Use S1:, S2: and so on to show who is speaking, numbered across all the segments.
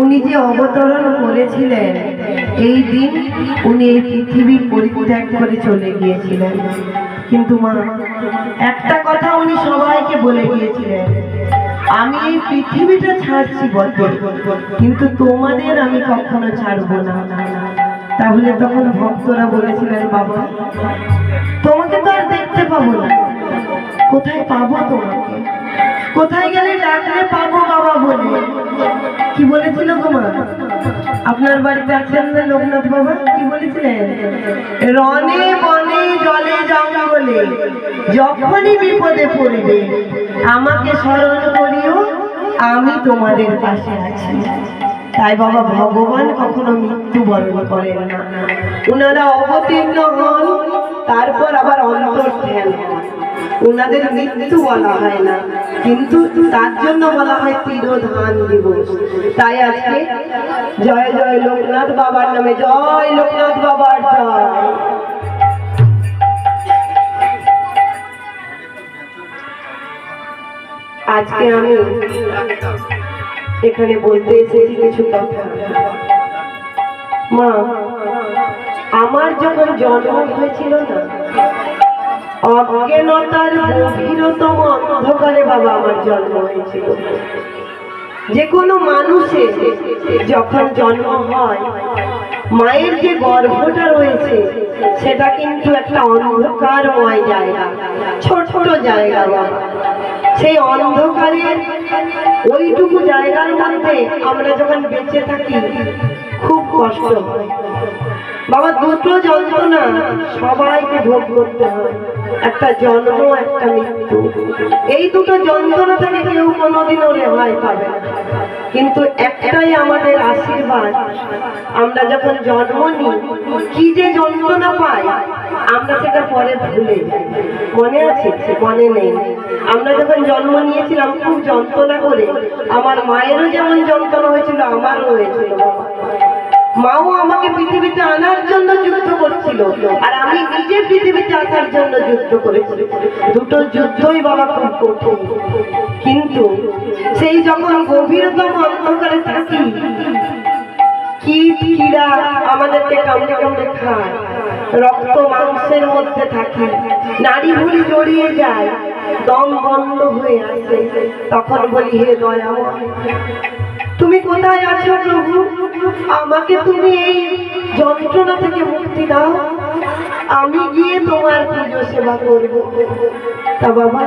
S1: উনি যে অবতরণ করেছিলেন, এই দিন উনি এই পৃথিবী পরিত্যাগ করে চলে গিয়েছিলেন। কিন্তু মা, একটা কথা উনি সবাইকে বলে গিয়েছিলেন, আমি এই পৃথিবীটা ছাড়ছি বটে, কিন্তু তোমাদের আমি কখনো ছাড়বো না। তাহলে তখন ভক্তরা বলেছিলেন, বাবা, তোমাকে তো আর দেখতে পাবো না। কোথায় পাবো তোমাকে? কোথায় গেলে ডাকলে পাবো বাবা বলে? কি বলেছিল মা? আপনার বাড়িতে আছেন না লোকনাথ বাবা? কি বলেছিলেন? রনে বনে জলে জঙ্গলে, যখনই বিপদে পড়বে, আমাকে স্মরণ করিও, আমি তোমাদের পাশে আছি। তাই বাবা ভগবান কখনো মৃত্যু বরণ করেন না। ওনারা অবতীর্ণ হন তারপর আবার অন্তর ধ্যান ওনাদের মৃত্যু বলা হয় না, কিন্তু তার জন্য বলা হয় তিরোধান দিবস। তাই আজকে জয় জয় লোকনাথ বাবার নামে, জয় লোকনাথ বাবার জয়। আজকে আমি এখানে বলতে এসেছি কিছু কথা। মা আমার যখন জন্ম হয়েছিল না, অজ্ঞানতার গভীরতম অন্ধকারে বাবা আমার জন্ম হয়েছিল। যে কোনো মানুষের যখন জন্ম হয়, মায়ের যে গর্ভটা রয়েছে, সেটা কিন্তু একটা অন্ধকারময় জায়গা ছোট ছোট জায়গা সেই অন্ধকারের ওইটুকু জায়গার মধ্যে আমরা যখন বেঁচে থাকি, খুব কষ্ট হয়। বাবা, দুটো যন্ত্রণা। সবাইকে ভোগ করতে হয়। একটা জন্ম, একটা মৃত্যু। এই দুটো যন্ত্রণা থেকে কেউ কোনোদিনও রেহাই পাবে না। কিন্তু একটাই আমাদের আশীর্বাদ। আমরা যখন জন্ম নিই, কি যে যন্ত্রণা পাই, আমরা সেটা পরে ভুলে মনে আছে? মনে নেই। আমরা যখন জন্ম নিয়েছিলাম, খুব যন্ত্রণা করে, আমার মায়েরও যেমন যন্ত্রণা হয়েছিল, আমারও হয়েছিল। মাও আমাকে পৃথিবীতে আনার জন্য যুদ্ধ করছিল, আর আমি নিজে পৃথিবীতে আসার জন্য যুদ্ধ করেছি। দুটো যুদ্ধই বাবা খুব কঠিন। কিন্তু সেই যখন গভীরতম অন্ধকারে থাকি, কি কীড়া আমাদেরকে কামড়ে কামড়ে খায়। রক্ত মাংসের মধ্যে থাকি নারী ভুলি জড়িয়ে যায়, দম বন্ধ হয়ে আসে। তখন বলি, হে দয়াময় তুমি কোথায় আছো প্রভু? আমাকে তুমি এই যন্ত্রণা থেকে মুক্তি দাও। আমি গিয়ে তোমার পুজো সেবা করব। তা বাবা,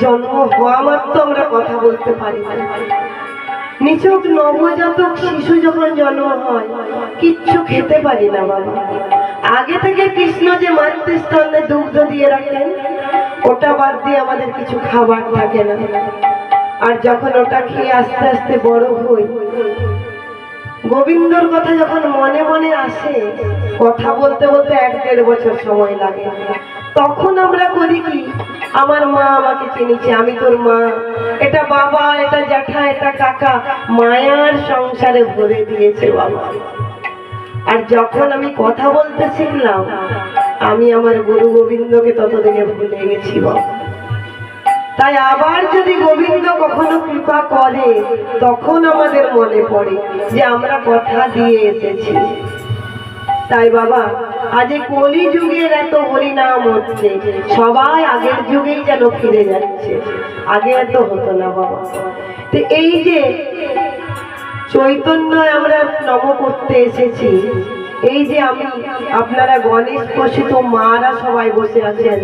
S1: জন্ম হওয়া মাত্র আমরা কথা বলতে পারি নিচক নবজাতক শিশু যখন জন্ম হয়, কিচ্ছু খেতে পারি না বাবা। আগে থেকে কৃষ্ণ যে মাতৃস্তন্নে দুগ্ধ দিয়ে রাখেন, ওটা বাদ দিয়ে আমাদের কিছু খাবার থাকে না। আর যখন ওটা খেয়ে আস্তে আস্তে বড় হই, গোবিন্দর কথা যখন মনে মনে আসে, কথা বলতে বলতে এক দেড় বছর সময় লাগে। তখন আমরা করি কি, আমার মা আমাকে চিনিছে, আমি তোর মা। এটা বাবা, এটা জ্যাঠা, এটা কাকা, মায়ার সংসারে ভরে দিয়েছে বাবা। আর যখন আমি কথা বলতে শিখলাম, আমি আমার গুরু গোবিন্দকে তত দিকে ভুলে গেছি বাবা। তাই আবার যদি গোবিন্দ কখনো কৃপা করে, তখন আমাদের মনে পড়ে যে আমরা কথা দিয়ে এসেছি। তাই বাবা, আজ কলি যুগের এত হরিনাম হচ্ছে, সবাই আগের যুগেই যেন ফিরে যাচ্ছে। আগে এত হতো না বাবা। তো এই যে চৈতন্য আমরা নম করতে এসেছি এই যে আমি আপনারা গণেশ পোষিত মারা সবাই বসে আছেন।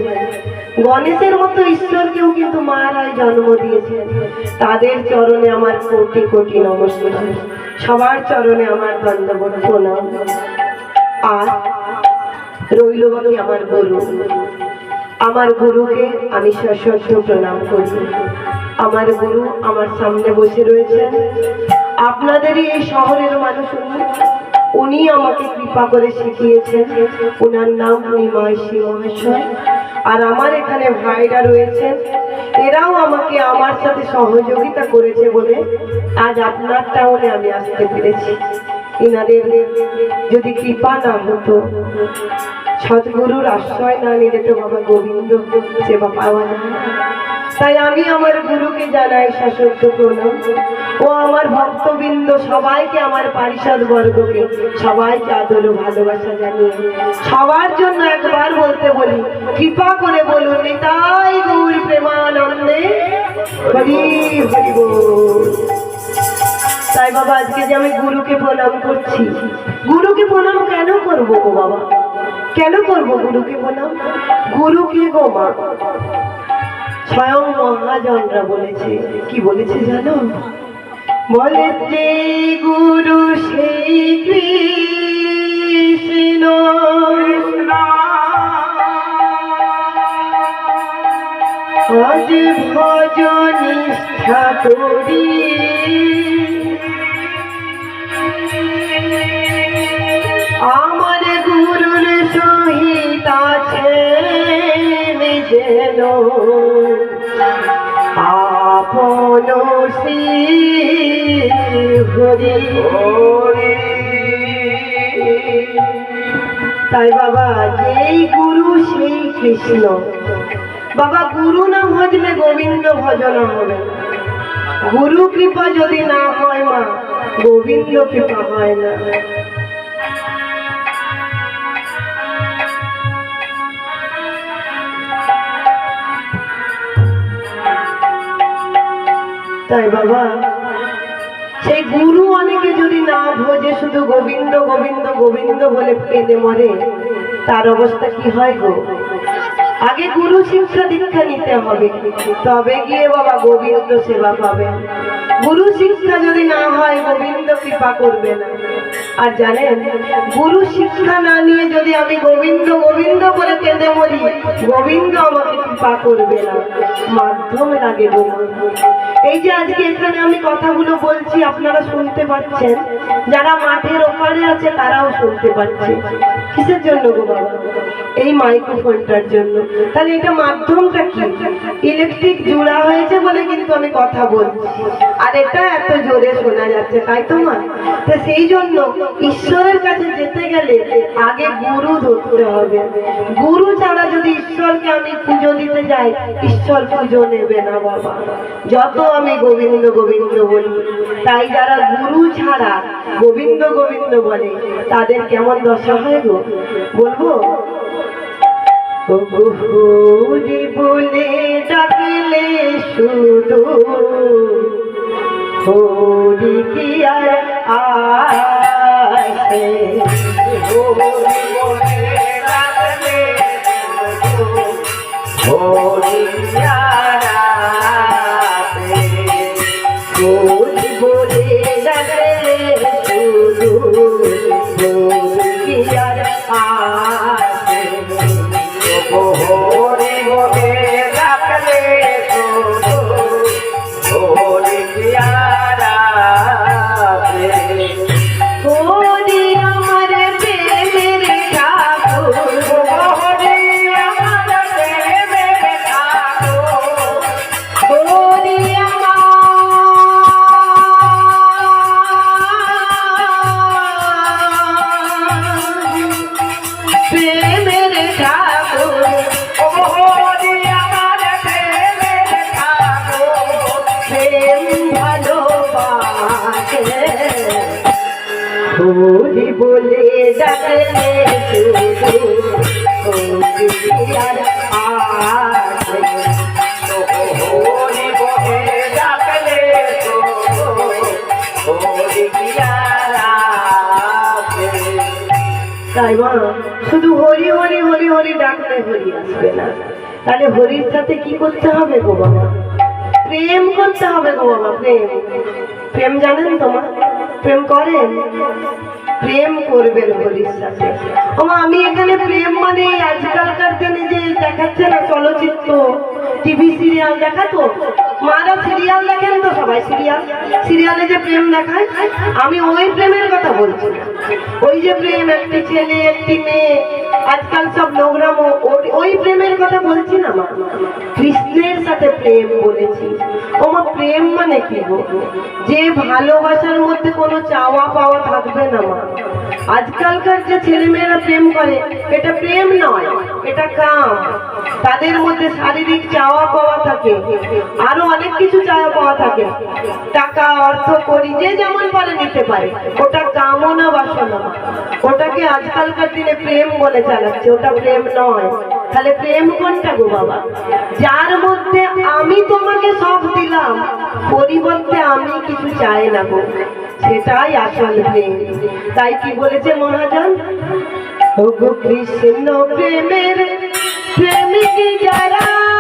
S1: গণেশের মতো ঈশ্বরকেও কিন্তু মারাই জন্ম দিয়েছেন। তাদের চরণে আমার কোটি কোটি নমস্কার। সবার চরণে আমার দণ্ডবোধ প্রণাম। আর রইল বাকি আমার গুরু। আমার গুরুকে আমি সশ্রদ্ধ প্রণাম করি। আমার গুরু আমার সামনে বসে রয়েছেন। আপনাদেরই এই শহরের মানুষ উনি উনি আমাকে কৃপা করে শিখিয়েছেন। ওনার নাম নিমাইশী মহেশ্বর আর আমার এখানে ভাইরা রয়েছেন। এরাও আমাকে আমার সাথে সহযোগিতা করেছে বলে আজ আপনার টাউনে আমি আসতে পেরেছি। এনাদের যদি কৃপা না হতো সদ্গুরুর আশ্রয় না নিলে তো বাবা গোবিন্দ সেবা পাওয়া যায় তাই আমি আমার গুরুকে জানাই শাসক প্রণাম ও আমার ভক্তবৃন্দ সবাইকে আমার পারিষদ বর্গকে সবাইকে আদর ভালোবাসা জানিয়ে। সবার জন্য একবার বলতে বলি, কৃপা করে বলুন নিতাই গৌর প্রেমানন্দে। হরি হরি তাই বাবা, আজকে যে আমি গুরুকে প্রণাম করছি, গুরুকে প্রণাম কেন করব গো বাবা? কেন করব গুরুকে প্রণাম গুরুকে গো মা? স্বয়ং মহাজনরা বলেছে। কি বলেছে জানো? বলে যে গুরু সেই কৃষ্ণ আজ ভজ নিষ্ঠা শ্রী তাই বাবা, যেই গুরু সেই কৃষ্ণ বাবা, গুরু না ভজলে গোবিন্দ ভজন হবে। গুরু কৃপা যদি না হয় মা, গোবিন্দ কৃপা হয় না। তাই বাবা, সেই গুরু অনেকে যদি না ভোজে, শুধু গোবিন্দ গোবিন্দ গোবিন্দ বলে পেঁদে মরে, তার অবস্থা কি হয় গো? আগে গুরু শিক্ষা দীক্ষা নিতে হবে, তবে গিয়ে বাবা গোবিন্দ সেবা পাবে। গুরু শিক্ষা যদি না হয়, গোবিন্দ কৃপা করবে না। আর জানেন, গুরু শিক্ষা না নিয়ে যদি আমি গোবিন্দ গোবিন্দ বলে কেঁদে মরি, গোবিন্দ আমাকে কৃপা করবে না, মাধ্যম লাগে এই যে আজকে এখানে আমি কথাগুলো বলছি, আপনারা শুনতে পাচ্ছেন, যারা মাঠের ওপারে আছে তারাও শুনতে পাচ্ছে। কিসের জন্য গো এই মাইক্রোফোনটার জন্য। তাহলে এটা মাধ্যমটা কি? ইলেকট্রিক জোড়া হয়েছে বলে কিন্তু আমি কথা বলছি। আর এটা এত জোরে শোনা যাচ্ছে, তাই তো মা? তো সেই জন্য ঈশ্বরের কাছে যেতে গেলে আগে গুরু ধরতে হবে। গুরু ছাড়া যদি ঈশ্বরকে আমি পুজো দিতে যাই, ঈশ্বর পুজো নেবে না বাবা। যত আমি গোবিন্দ গোবিন্দ বলি, তাই যারা গুরু ছাড়া গোবিন্দ গোবিন্দ বলে, তাদের কেমন দশা হয় গো? বলব? হরি বলে ডাকলে শুধু। হরি কি আর আসে হরি বলে তাই মা শুধু হরি হরি হরি হরি ডাকলে হরি আসবে না। তাহলে হরির সাথে কি করতে হবে গো বাবা? প্রেম করতে হবে গো বাবা, প্রেম। প্রেম জানেন তোমার প্রেম করেন? প্রেম করবেন হরির সাথে। আমি এখানে প্রেম মানে আজকালকার দিনে যে দেখাচ্ছে না চলচ্চিত্র, টিভি, সিরিয়াল দেখাতো? মারা সিরিয়াল দেখেন তো সবাই সিরিয়াল সিরিয়ালে যে প্রেম দেখায়, আমি ওই প্রেমের কথা বলছি ওই যে প্রেম, একটি ছেলে, একটি মেয়ে, আজকাল সব নোংরাম ওই প্রেমের কথা বলছি না মা। কৃষ্ণের সাথে প্রেম বলেছি। ওমা, প্রেম মানে কি গো? যে ভালোবাসার মধ্যে কোনো চাওয়া পাওয়া থাকবে না মা। আজকালকার যে ছেলেমেয়েরা প্রেম করে, এটা প্রেম নয়, এটা কাম। তাদের মধ্যে শারীরিক চাওয়া পাওয়া থাকে। আরও অনেক কিছু চাওয়া পাওয়া থাকে। টাকা, অর্থ করি, যে যেমন পারে নিতে পারে। ওটা কামনা, বাসনা। ওটাকে আজকালকার দিনে প্রেম বলে চালাচ্ছে। ওটা প্রেম নয়। তাহলে প্রেম কোনটা গো বাবা? যার মধ্যে আমি তোমাকে সব দিলাম, পরিবর্তে আমি কিছু চাই না গো। সেটাই আসল প্রেম। তাই কি বলেছে মহাজন? কৃষ্ণ প্রেমের প্রেমিক যারা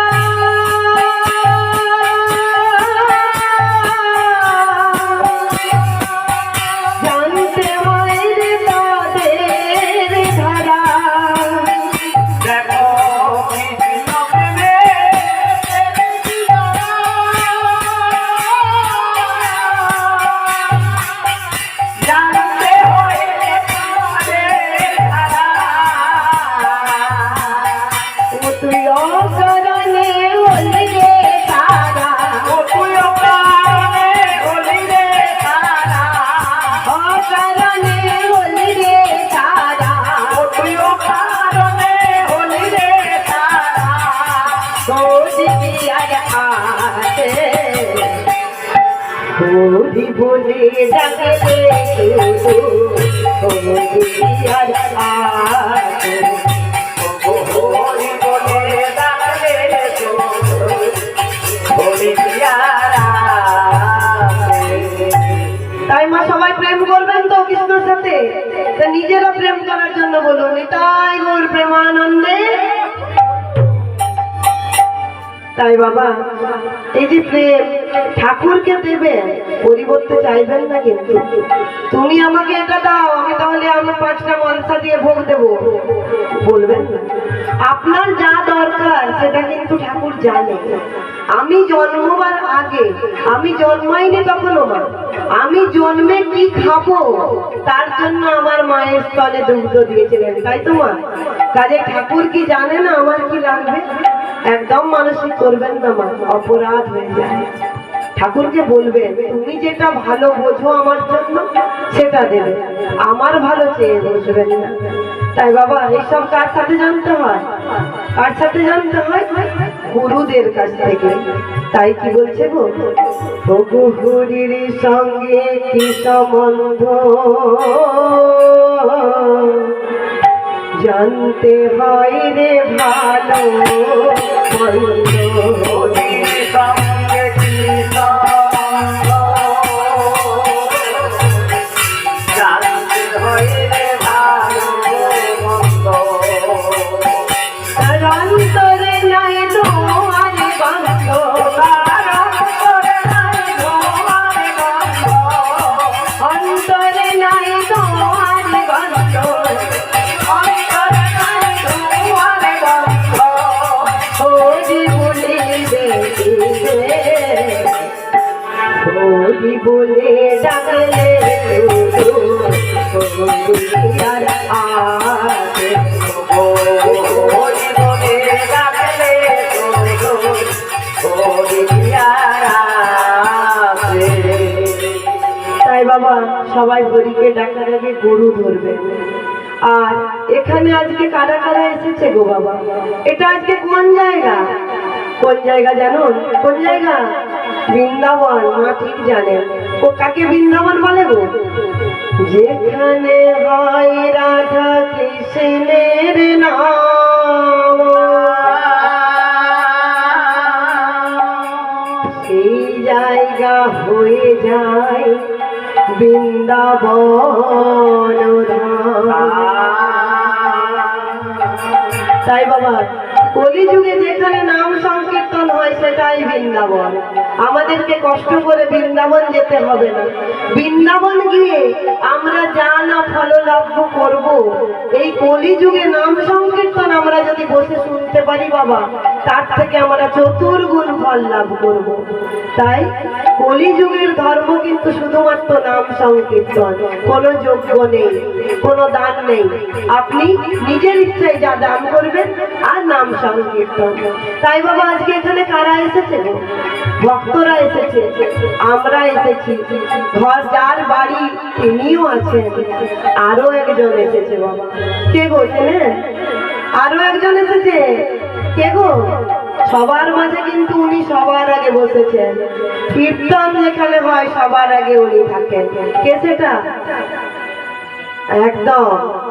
S1: তাই মা, সবাই প্রেম করবেন তো কৃষ্ণর সাথে। নিজেরা প্রেম করার জন্য বলুন, তাই গৌর প্রেমানন্দে তাই বাবা, এই যে প্রেম, ঠাকুরকে দেবে, পরিবর্তে চাইবেন না কিন্তু। তুমি আমাকে এটা দাও, আমি তাহলে আমি পাঁচটা মনসা দিয়ে ভোগ দেব। বলবেন না। আপনার যা দরকার, সেটা কিন্তু ঠাকুর জানে। আমি জন্মবার আগে, আমি জন্মাইনি তখনও মা। আমি জন্মে কি খাব, তার জন্য আমার মায়ের স্থলে দুগ্ধ দিয়েছিলেন, তাই তো মা? কাজে ঠাকুর কি জানে না আমার কি লাগবে? একদম মানসিক করবেন না মা, অপরাধ হয়ে যায়। ঠাকুরকে বলবেন তুমি যেটা ভালো বোঝো আমার জন্য, সেটা দেবে। আমার ভালো চেয়ে বসবেন না। তাই বাবা, এইসব কার সাথে জানতে হয়? কার সাথে জানতে হয়? গুরুদের কাছ থেকে। তাই কি বলছে গো? সঙ্গে কি সম্বন্ধ? জানতে হয় রে ভালো। তাই বাবা, সবাই হরিকে ডাকার আগে গরু ধরবে। আর এখানে আজকে কারা কারা এসেছে গো বাবা? এটা আজকে কোন জায়গা? কোন জায়গা জানো? কোন জায়গা? বৃন্দাবন, মা ঠিক জানেন ও কাকে বৃন্দাবন বলে গো? যেখানে হয় রাধা কৃষ্ণের নাম। সেই জায়গা হয়ে যায় বৃন্দাবন তাই বাবা, কলিযুগে যেখানে নাম সংকীর্তন হয় সেটাই বৃন্দাবন। আমাদেরকে কষ্ট করে বৃন্দাবন যেতে হবে না। বৃন্দাবন গিয়ে আমরা যা না ফললাভ্য করব, এই কলিযুগে নাম সংকীর্তন আমরা যদি বসে শুনতে পারি বাবা, তার থেকে আমরা চতুর্গুণ ফল লাভ করব। তাই কলিযুগের ধর্ম কিন্তু শুধুমাত্র নাম সংকীর্তন। কোনো যোগ্য নেই, কোনো দান নেই। আপনি নিজের ইচ্ছায় যা দান করবেন, আর নাম সংকীর্তন। তাই বাবা, আজকে এখানে কারা এসেছে? ভক্তরা এসেছে, আমরা এসেছি। ঘর যার বাড়ি তিনিও আছেন, আরও একজন এসেছে বাবা। কে গো চেনেন আরও একজন এসেছে? কে গো? সবার মাঝে কিন্তু উনি সবার আগে বসেছেন। কীর্তন যেখানে হয়, সবার আগে উনি থাকেন। কে সেটা? একদম।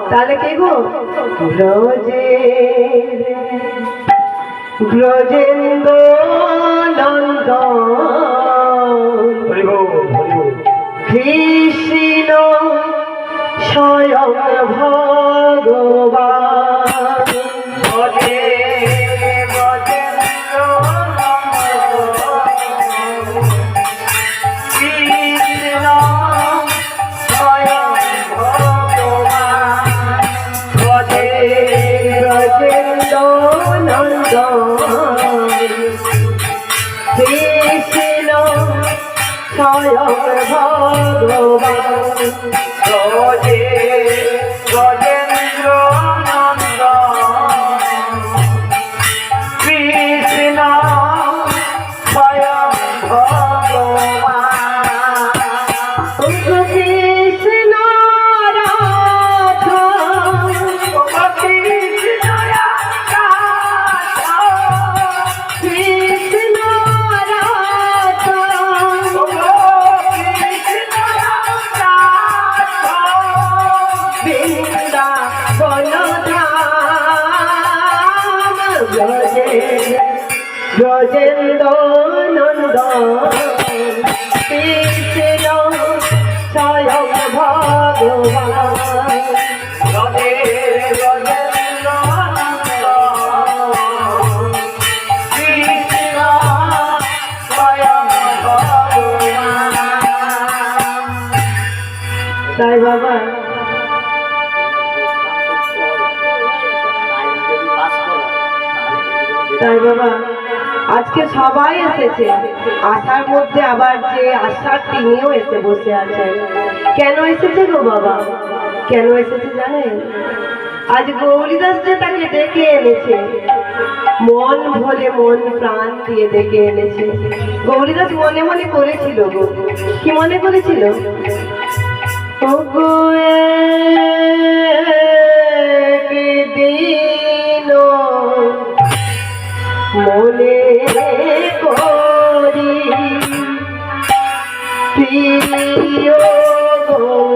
S1: তাহলে কে গো? ব্রজে ব্রজেন্দ্র নন্দ কৃষ্ণ স্বয়ং ভগবান।
S2: ভগবান
S1: তাই বাবা তাই বাবা আজকে সবাই এসেছে। আশার মধ্যে আবার যে আশার তিনিও এসে বসে আছেন। কেন এসেছে গো বাবা? কেন এসেছে জানেন? আজ গৌরীদাস যে তাকে ডেকে এনেছে, মন ভরে মন প্রাণ দিয়ে ডেকে এনেছে। গৌরীদাস মনে মনে করেছিল গো। কি মনে করেছিল? একদিন মনে প্রিয় গো